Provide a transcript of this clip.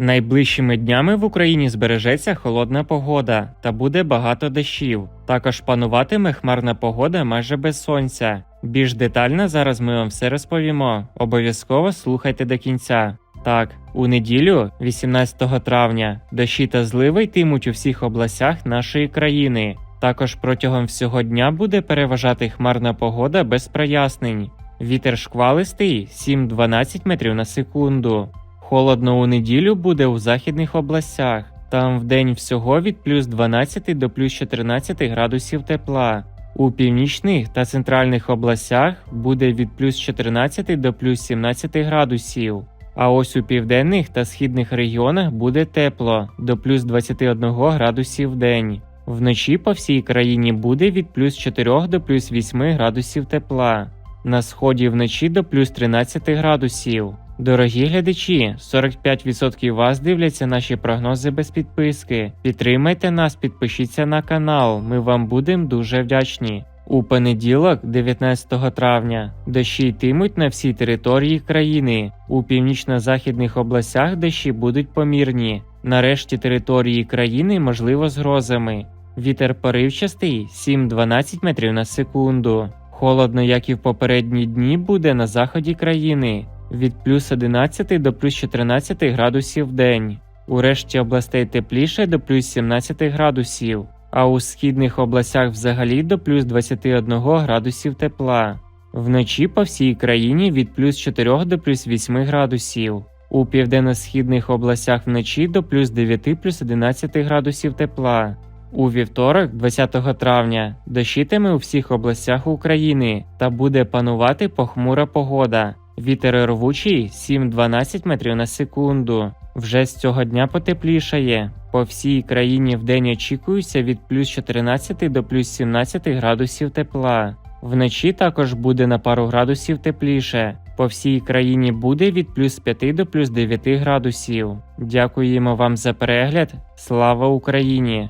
Найближчими днями в Україні збережеться холодна погода та буде багато дощів. Також пануватиме хмарна погода майже без сонця. Більш детально зараз ми вам все розповімо. Обов'язково слухайте до кінця. Так, у неділю, 18 травня, дощі та зливи йтимуть у всіх областях нашої країни. Також протягом всього дня буде переважати хмарна погода без прояснень. Вітер шквалистий 7-12 метрів на секунду. Холодно у неділю буде у західних областях. Там вдень всього від плюс 12 до плюс 14 градусів тепла. У північних та центральних областях буде від плюс 14 до плюс 17 градусів. А ось у південних та східних регіонах буде тепло до плюс 21 градусів в день. Вночі по всій країні буде від плюс 4 до плюс 8 градусів тепла. На сході вночі до плюс 13 градусів. Дорогі глядачі, 45% вас дивляться наші прогнози без підписки. Підтримайте нас, підпишіться на канал. Ми вам будемо дуже вдячні. У понеділок, 19 травня, дощі йтимуть на всій території країни. У північно-західних областях дощі будуть помірні. На решті території країни можливо з грозами. Вітер поривчастий 7-12 метрів на секунду. Холодно, як і в попередні дні, буде на заході країни від плюс 11 до плюс 14 градусів в день. У решті областей тепліше до плюс 17 градусів, а у східних областях взагалі до плюс 21 градусів тепла. Вночі по всій країні від плюс 4 до плюс 8 градусів. У південно-східних областях вночі до плюс 9 плюс 11 градусів тепла. У вівторок, 20 травня, дощитиме у всіх областях України та буде панувати похмура погода. Вітер рвучий 7-12 метрів на секунду. Вже з цього дня потеплішає. По всій країні вдень очікується від плюс 14 до плюс 17 градусів тепла. Вночі також буде на пару градусів тепліше. По всій країні буде від плюс 5 до плюс 9 градусів. Дякуємо вам за перегляд. Слава Україні!